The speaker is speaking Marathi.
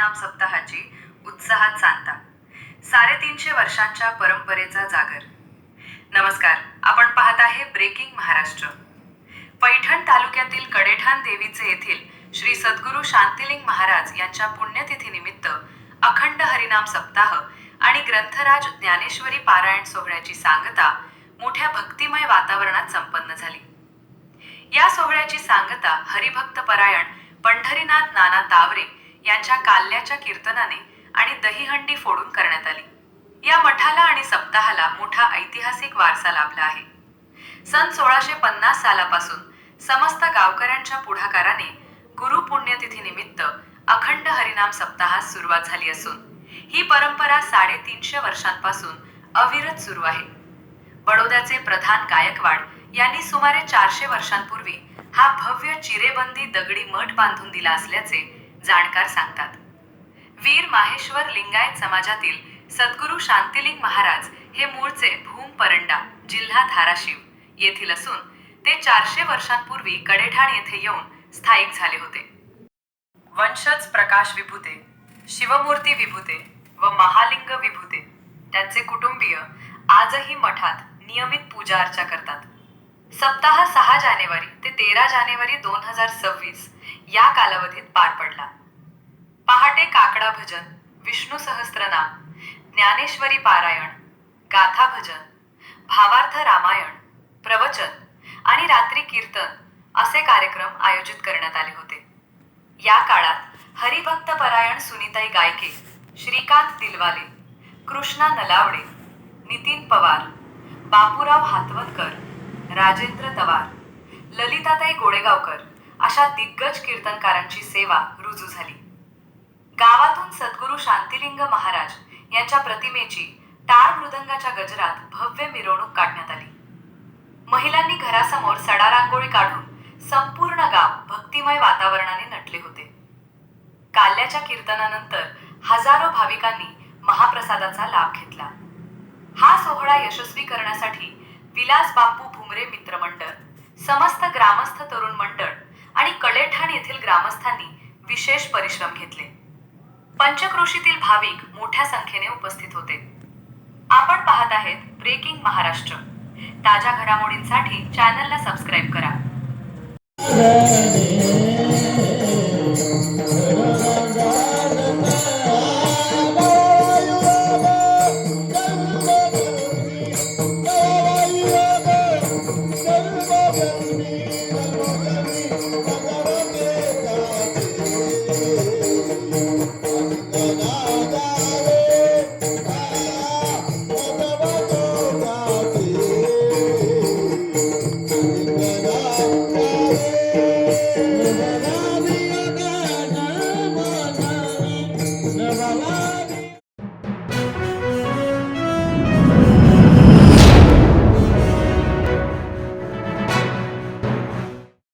परिणाम सप्ताहाची उत्साहात सांगता. साडेतीनशे वर्षांच्या परंपरेचा जागर. नमस्कार आपण पाहत आहे ब्रेकिंग महाराष्ट्र. पैठण तालुक्यातील कडेठाण देवीचे येथील श्री सद्गुरू शांतिलिंग महाराज यांच्या पुण्यतिथीनिमित्त अखंड हरिनाम सप्ताह आणि ग्रंथराज ज्ञानेश्वरी पारायण सोहळ्याची सांगता मोठ्या भक्तिमय वातावरणात संपन्न झाली. या सोहळ्याची सांगता हरिभक्त परायण पंढरीनाथ नाना तावरे यांच्या काल्याच्या कीर्तनाने आणि दहीहंडी फोडून करण्यात आली. या मठाला आणि सप्ताहाला मोठा ऐतिहासिक वारसा लाभला आहे. सन सोळाशे पन्नास सालापासून समस्त गावकऱ्यांच्या पुढाकाराने गुरु पुण्यतिथीनिमित्त अखंड हरिनाम सप्ताहास सुरुवात झाली असून ही परंपरा साडेतीनशे वर्षांपासून अविरत सुरू आहे. बडोद्याचे प्रधान गायकवाड यांनी सुमारे चारशे वर्षांपूर्वी हा भव्य चिरेबंदी दगडी मठ बांधून दिला असल्याचे जाणकार सांगतात. वीर माहेश्वर लिंगायत समाजातील सद्गुरू शांतिलिंग महाराज हे मूळचे भूम परंडा जिल्हा धाराशिव येथील असून ते चारशे वर्षांपूर्वी कडेठाण येथे येऊन स्थायिक झाले होते. वंशज प्रकाश विभूते शिवमूर्ती विभूते व महालिंग विभूते त्यांचे कुटुंबीय आजही मठात नियमित पूजा अर्चा करतात. सप्ताह सहा जानेवारी ते तेरा जानेवारी दोन हजार सव्वीस या कालावधीत पार पडला. पहाटे काकडा भजन विष्णू सहस्त्रनाम ज्ञानेश्वरी पारायण गाथा भजन भावार्थ रामायण प्रवचन आणि रात्री कीर्तन असे कार्यक्रम आयोजित करण्यात आले होते. या काळात हरिभक्त परायण सुनीताई गायके श्रीकांत दिलवाले कृष्णा नलावडे नितीन पवार बापूराव हातवतकर राजेंद्र तवार ललिताताई गोडेगावकर अशा दिग्गज कीर्तनकारांची सेवा रुजू झाली. गावातून सद्गुरू शांतिलिंग महाराज यांच्या प्रतिमेची टाळ मृदंगाच्या गजरात भव्य मिरवणूक काढण्यात आली. महिलांनी घरासमोर सडा रांगोळी काढून संपूर्ण गाव भक्तिमय वातावरणाने नटले होते. काल्याच्या कीर्तनानंतर हजारो भाविकांनी महाप्रसादाचा लाभ घेतला. हा सोहळा यशस्वी करण्यासाठी विलास बापू भुमरे मित्रमंडळ समस्त ग्रामस्थ तरुण मंडळ आणि कडेठाण येथील ग्रामस्थांनी विशेष परिश्रम घेतले. पंचक्रोशीतील भाविक मोठ्या संख्येने उपस्थित होते. आपण पाहत आहेत ब्रेकिंग महाराष्ट्र. ताज्या घडामोडींसाठी चॅनलला सबस्क्राईब